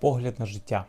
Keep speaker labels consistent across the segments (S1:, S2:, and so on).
S1: Погляд на життя.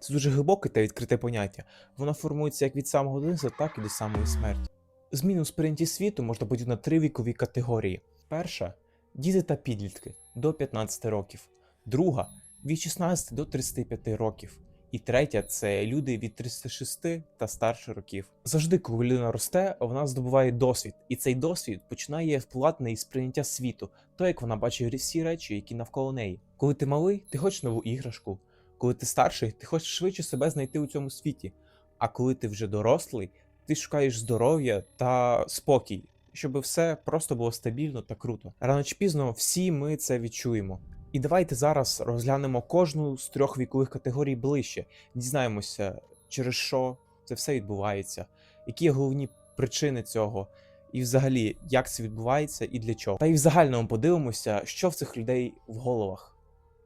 S1: Це дуже глибоке та відкрите поняття. Воно формується як від самого дитинства, так і до самої смерті. Зміну у сприйнятті світу можна поділити на три вікові категорії. Перша діти та підлітки до 15 років, друга від 16 до 35 років. І третя це люди від 36 та старше років. Завжди, коли людина росте, вона здобуває досвід, і цей досвід починає впливати на її сприйняття світу, то як вона бачить всі речі, які навколо неї. Коли ти малий, ти хочеш нову іграшку. Коли ти старший, ти хочеш швидше себе знайти у цьому світі. А коли ти вже дорослий, ти шукаєш здоров'я та спокій, щоб все просто було стабільно та круто. Рано чи пізно всі ми це відчуємо. І давайте зараз розглянемо кожну з трьох вікових категорій ближче, дізнаємося, через що це все відбувається, які є головні причини цього, і взагалі, як це відбувається і для чого. Та й в загальному подивимося, що в цих людей в головах.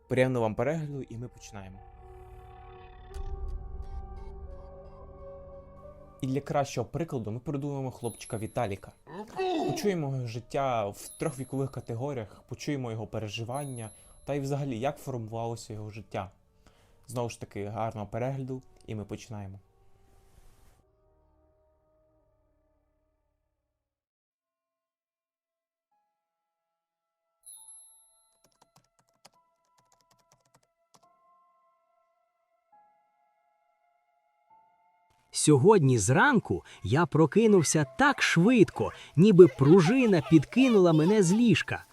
S1: Приємно вам перегляду, і ми починаємо. І для кращого прикладу ми придумаємо хлопчика Віталіка. Почуємо його життя в трьох вікових категоріях, почуємо його переживання та й взагалі як формувалося його життя. Знову ж таки, гарного перегляду, і ми починаємо.
S2: Сьогодні зранку я прокинувся так швидко, ніби пружина підкинула мене з ліжка.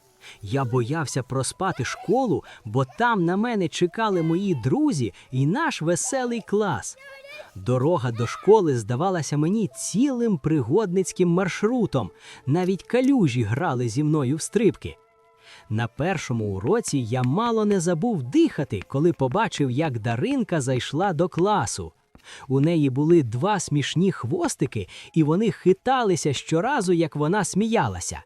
S2: Я боявся проспати школу, бо там на мене чекали мої друзі і наш веселий клас. Дорога до школи здавалася мені цілим пригодницьким маршрутом. Навіть калюжі грали зі мною в стрибки. На першому уроці я мало не забув дихати, коли побачив, як Даринка зайшла до класу. У неї були два смішні хвостики, і вони хиталися щоразу, як вона сміялася.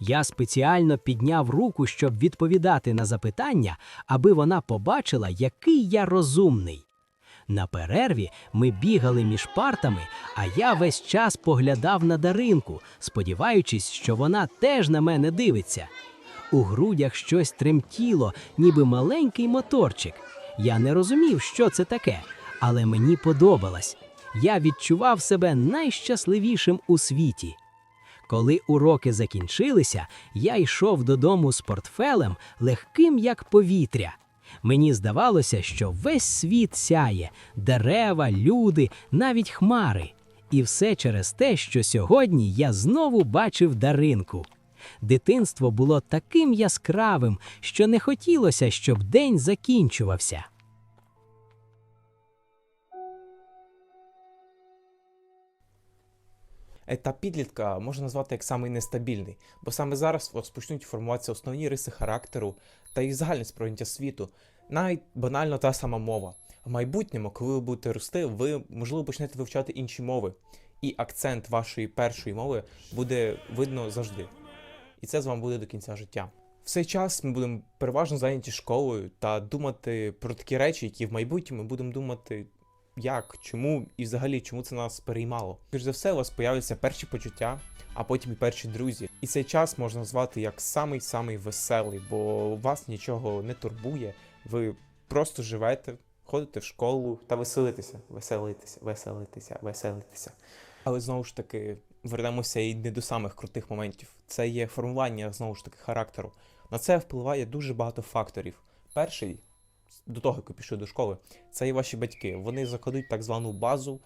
S2: Я спеціально підняв руку, щоб відповідати на запитання, аби вона побачила, який я розумний. На перерві ми бігали між партами, а я весь час поглядав на Даринку, сподіваючись, що вона теж на мене дивиться. У грудях щось тремтіло, ніби маленький моторчик. Я не розумів, що це таке, але мені подобалось. Я відчував себе найщасливішим у світі. Коли уроки закінчилися, я йшов додому з портфелем, легким як повітря. Мені здавалося, що весь світ сяє дерева, люди, навіть хмари. І все через те, що сьогодні я знову бачив Даринку. Дитинство було таким яскравим, що не хотілося, щоб день закінчувався.
S1: Етап підлітка можна назвати як самий нестабільний, бо саме зараз розпочнуть формуватися основні риси характеру та і загальне сприйняття світу, навіть банально та сама мова. В майбутньому, коли ви будете рости, ви можливо почнете вивчати інші мови, і акцент вашої першої мови буде видно завжди. І це з вами буде до кінця життя. В цей час ми будемо переважно зайняті школою та думати про такі речі, які в майбутньому ми будемо думати як, чому і взагалі чому це нас переймало. Перш за все, у вас появляться перші почуття, а потім і перші друзі. І цей час можна назвати як самий-самий веселий, бо вас нічого не турбує. Ви просто живете, ходите в школу та веселитеся, веселитеся, веселитеся, веселитеся. Але знову ж таки, вернемося і не до самих крутих моментів. Це є формування знову ж таки характеру. На це впливає дуже багато факторів. Перший до того, як ви пішли до школи, це і ваші батьки. Вони закладуть так звану базу,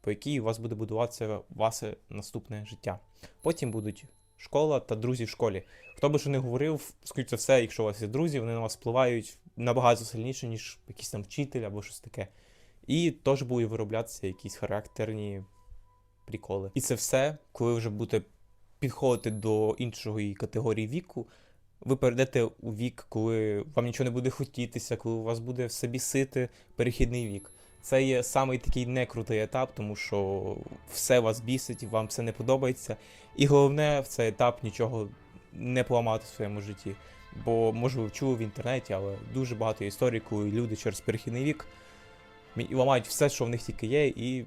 S1: по якій у вас буде будуватися ваше наступне життя. Потім будуть школа та друзі в школі. Хто би що не говорив, скоріше все, якщо у вас є друзі, вони на вас впливають набагато сильніше, ніж якийсь там вчитель або щось таке. І теж будуть вироблятися якісь характерні приколи. І це все, коли вже будете підходите до іншої категорії віку, ви перейдете у вік, коли вам нічого не буде хотітися, коли у вас буде все бісити перехідний вік. Це є самий такий некрутий етап, тому що все вас бісить, вам все не подобається. І головне в цей етап нічого не поламати в своєму житті. Бо, може, ви чули в інтернеті, але дуже багато історій, коли люди через перехідний вік ламають все, що в них тільки є, і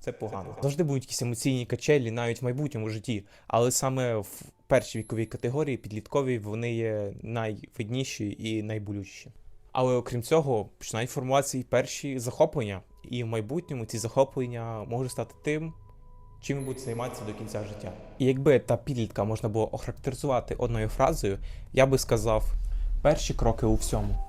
S1: це погано. Завжди будуть якісь емоційні качелі навіть в майбутньому житті, але саме в першій віковій категорії, підлітковій, вони є найвидніші і найболючіші. Але окрім цього, починають формуватися і перші захоплення, і в майбутньому ці захоплення можуть стати тим, чим будуть займатися до кінця життя. І якби та підлітка можна було охарактеризувати одною фразою, я би сказав перші кроки у всьому.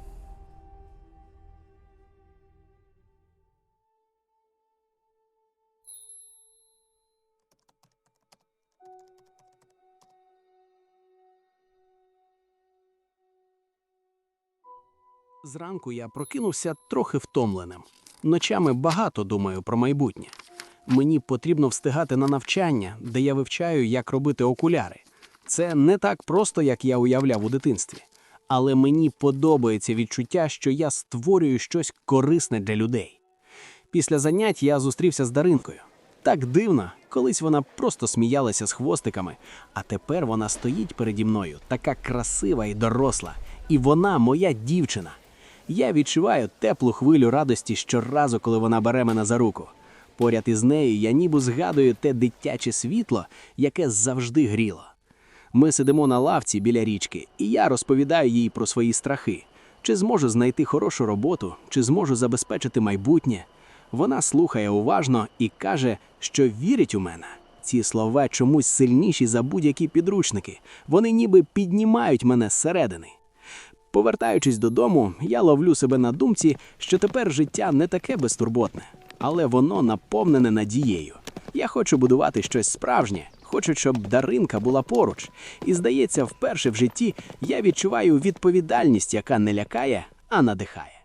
S2: Зранку я прокинувся трохи втомленим. Ночами багато думаю про майбутнє. Мені потрібно встигати на навчання, де я вивчаю, як робити окуляри. Це не так просто, як я уявляв у дитинстві. Але мені подобається відчуття, що я створюю щось корисне для людей. Після занять я зустрівся з Даринкою. Так дивно, колись вона просто сміялася з хвостиками, а тепер вона стоїть переді мною, така красива і доросла, і вона моя дівчина. Я відчуваю теплу хвилю радості щоразу, коли вона бере мене за руку. Поряд із нею я ніби згадую те дитяче світло, яке завжди гріло. Ми сидимо на лавці біля річки, і я розповідаю їй про свої страхи. Чи зможу знайти хорошу роботу, чи зможу забезпечити майбутнє. Вона слухає уважно і каже, що вірить у мене. Ці слова чомусь сильніші за будь-які підручники. Вони ніби піднімають мене зсередини. Повертаючись додому, я ловлю себе на думці, що тепер життя не таке безтурботне, але воно наповнене надією. Я хочу будувати щось справжнє, хочу, щоб Даринка була поруч. І здається, вперше в житті я відчуваю відповідальність, яка не лякає, а надихає.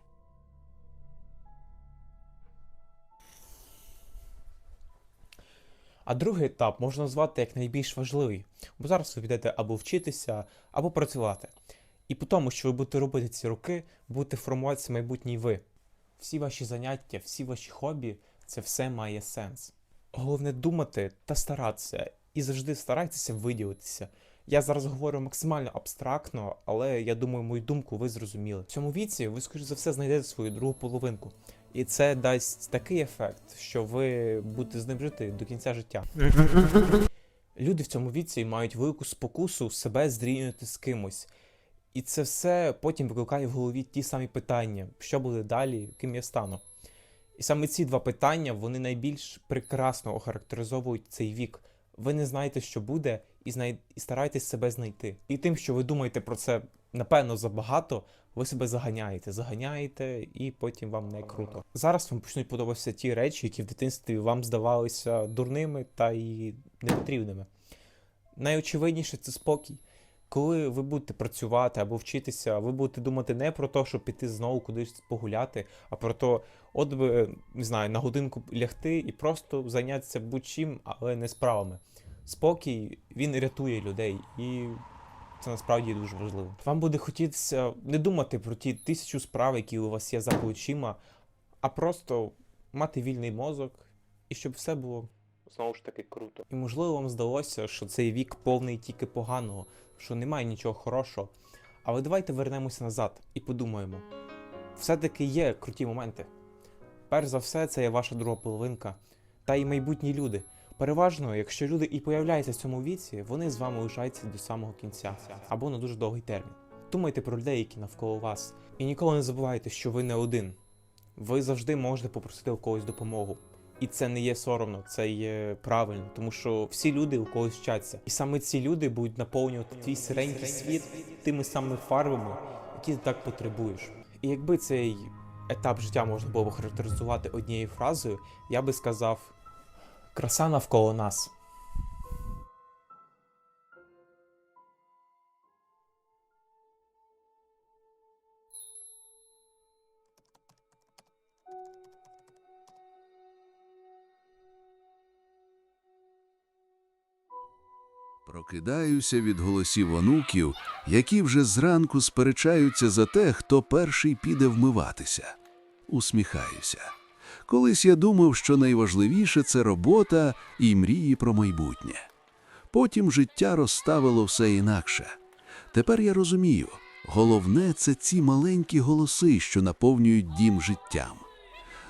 S1: А другий етап можна назвати як найбільш важливий, бо зараз ви підете або вчитися, або працювати. І по тому, що ви будете робити ці роки, будете формуватися майбутній ви. Всі ваші заняття, всі ваші хобі це все має сенс. Головне думати та старатися, і завжди старайтеся виділитися. Я зараз говорю максимально абстрактно, але я думаю, мою думку ви зрозуміли. В цьому віці ви, скоріш за все, знайдете свою другу половинку. І це дасть такий ефект, що ви будете з ним жити до кінця життя. Люди в цьому віці мають велику спокусу себе зрівнювати з кимось. І це все потім викликає в голові ті самі питання, що буде далі, ким я стану. І саме ці два питання вони найбільш прекрасно охарактеризовують цей вік. Ви не знаєте, що буде, і, знай... і старайтесь себе знайти. І тим, що ви думаєте про це напевно забагато, ви себе заганяєте, заганяєте, і потім вам не круто. Зараз вам почнуть подобатися ті речі, які в дитинстві вам здавалися дурними та і непотрібними. Найочевидніше це спокій. Коли ви будете працювати або вчитися, ви будете думати не про те, щоб піти знову кудись погуляти, а про те, от би, не знаю, на годинку лягти і просто зайнятися будь-чим, але не справами. Спокій він рятує людей, і це насправді дуже важливо. Вам буде хотітися не думати про ті тисячу справ, які у вас є за плечима, а просто мати вільний мозок і щоб все було знову ж таки круто. І можливо вам здалося, що цей вік повний тільки поганого, що немає нічого хорошого. Але давайте вернемося назад і подумаємо: все-таки є круті моменти. Перш за все, це є ваша друга половинка та й майбутні люди. Переважно, якщо люди і появляються в цьому віці, вони з вами лишаються до самого кінця або на дуже довгий термін. Думайте про людей, які навколо вас, і ніколи не забувайте, що ви не один. Ви завжди можете попросити у когось допомогу. І це не є соромно, це є правильно, тому що всі люди у когось вчаться. І саме ці люди будуть наповнювати твій сиренький світ тими самими фарбами, які ти так потребуєш. І якби цей етап життя можна було характеризувати однією фразою, я би сказав: краса навколо нас.
S3: Прокидаюся від голосів онуків, які вже зранку сперечаються за те, хто перший піде вмиватися. Усміхаюся. Колись я думав, що найважливіше це робота і мрії про майбутнє. Потім життя розставило все інакше. Тепер я розумію, головне це ці маленькі голоси, що наповнюють дім життям.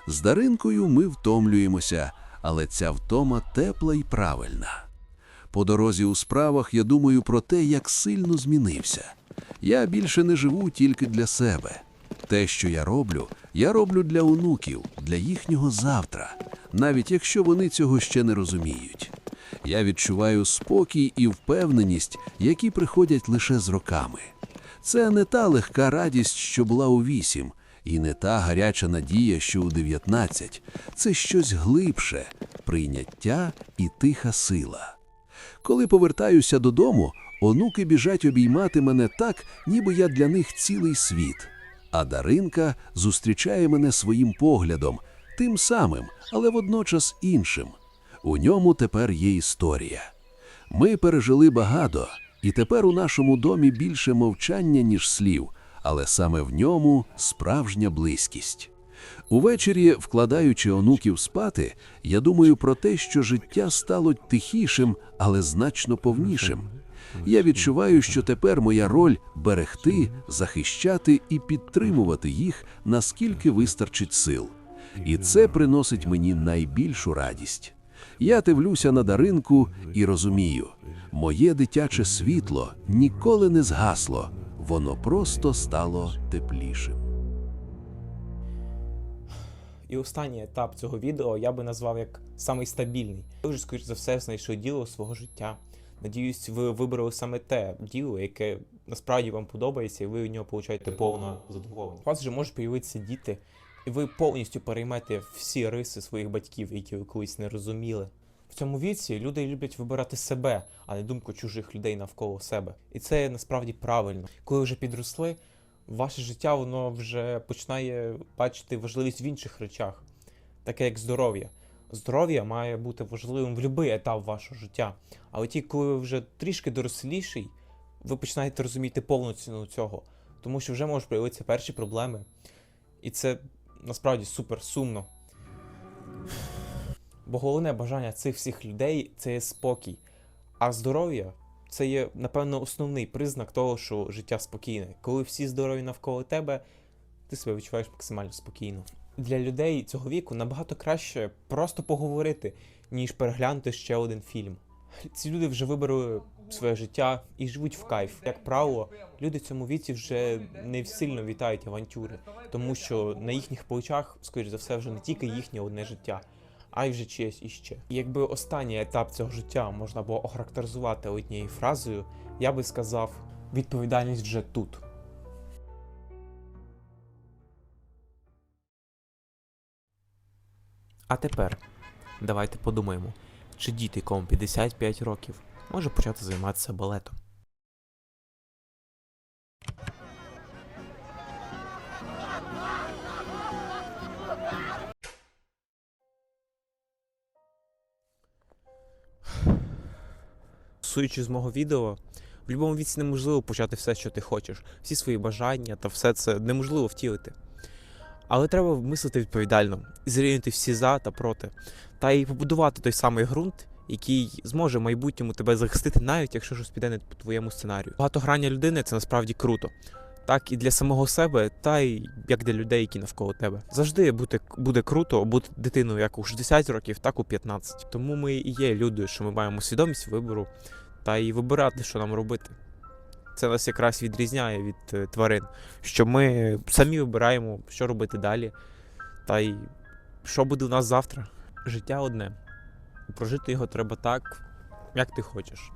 S3: З Даринкою ми втомлюємося, але ця втома тепла і правильна. По дорозі у справах я думаю про те, як сильно змінився. Я більше не живу тільки для себе. Те, що я роблю, я роблю для онуків, для їхнього завтра, навіть якщо вони цього ще не розуміють. Я відчуваю спокій і впевненість, які приходять лише з роками. Це не та легка радість, що була у вісім, і не та гаряча надія, що у дев'ятнадцять. Це щось глибше, прийняття і тиха сила. Коли повертаюся додому, онуки біжать обіймати мене так, ніби я для них цілий світ. А Даринка зустрічає мене своїм поглядом, тим самим, але водночас іншим. У ньому тепер є історія. Ми пережили багато, і тепер у нашому домі більше мовчання, ніж слів, але саме в ньому справжня близькість. Увечері, вкладаючи онуків спати, я думаю про те, що життя стало тихішим, але значно повнішим. Я відчуваю, що тепер моя роль берегти, захищати і підтримувати їх, наскільки вистачить сил. І це приносить мені найбільшу радість. Я дивлюся на даринку і розумію, моє дитяче світло ніколи не згасло, воно просто стало теплішим.
S1: І останній етап цього відео я би назвав як самий стабільний. Ви вже, скоріш за все, знайшли діло свого життя. Надіюсь, ви вибрали саме те діло, яке насправді вам подобається, і ви від нього получаєте повне задоволення. У вас вже можуть появитися діти, і ви повністю переймете всі риси своїх батьків, які ви колись не розуміли. В цьому віці люди люблять вибирати себе, а не думку чужих людей навколо себе. І це насправді правильно. Коли вже підросли, ваше життя воно вже починає бачити важливість в інших речах, таке як здоров'я. Здоров'я має бути важливим в будь-який етап вашого життя. Але ті, коли ви вже трішки доросліший, ви починаєте розуміти повну ціну цього, тому що вже можуть проявитися перші проблеми. І це насправді супер сумно. Бо головне бажання цих всіх людей це є спокій. А здоров'я це є, напевно, основний признак того, що життя спокійне. Коли всі здорові навколо тебе, ти себе відчуваєш максимально спокійно. Для людей цього віку набагато краще просто поговорити, ніж переглянути ще один фільм. Ці люди вже вибрали своє життя і живуть в кайф. Як правило, люди в цьому віці вже не сильно вітають авантюри, тому що на їхніх плечах, скоріш за все, вже не тільки їхнє одне життя, а й вже чиєсь іще. І якби останній етап цього життя можна було охарактеризувати однією фразою, я би сказав: відповідальність вже тут. А тепер давайте подумаємо, чи діти, кому 55 років, може почати займатися балетом. Суючи з мого відео, в будь-якому віці неможливо почати все, що ти хочеш. Всі свої бажання та все це неможливо втілити. Але треба мислити відповідально, зрівняти всі за та проти, та й побудувати той самий ґрунт, який зможе в майбутньому тебе захистити, навіть якщо щось піде не по твоєму сценарію. Багатограння людини це насправді круто. Так і для самого себе, та й як для людей, які навколо тебе. Завжди бути, буде круто бути дитиною як у 60 років, так у 15. Тому ми і є люди, що ми маємо свідомість вибору та й вибирати, що нам робити. Це нас якраз відрізняє від е, тварин, що ми самі вибираємо, що робити далі, та й що буде у нас завтра. Життя одне. Прожити його треба так, як ти хочеш.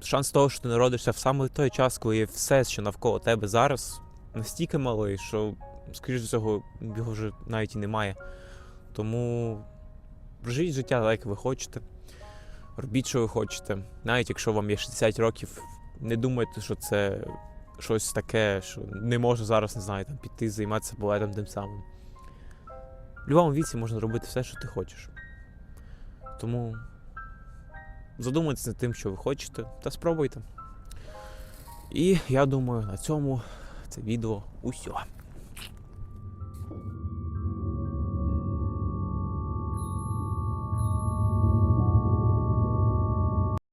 S1: Шанс того, що ти народишся в саме той час, коли все, що навколо тебе зараз, настільки малий, що, скоріш за всього, його вже навіть і немає. Тому проживіть життя так, як ви хочете. Робіть, що ви хочете. Навіть якщо вам є 60 років, не думайте, що це щось таке, що не можна зараз, не знаю, там, піти займатися балетом тим самим. В будь-якому віці можна робити все, що ти хочеш. Тому задумайтесь над тим, що ви хочете, та спробуйте. І я думаю, на цьому це відео усьо.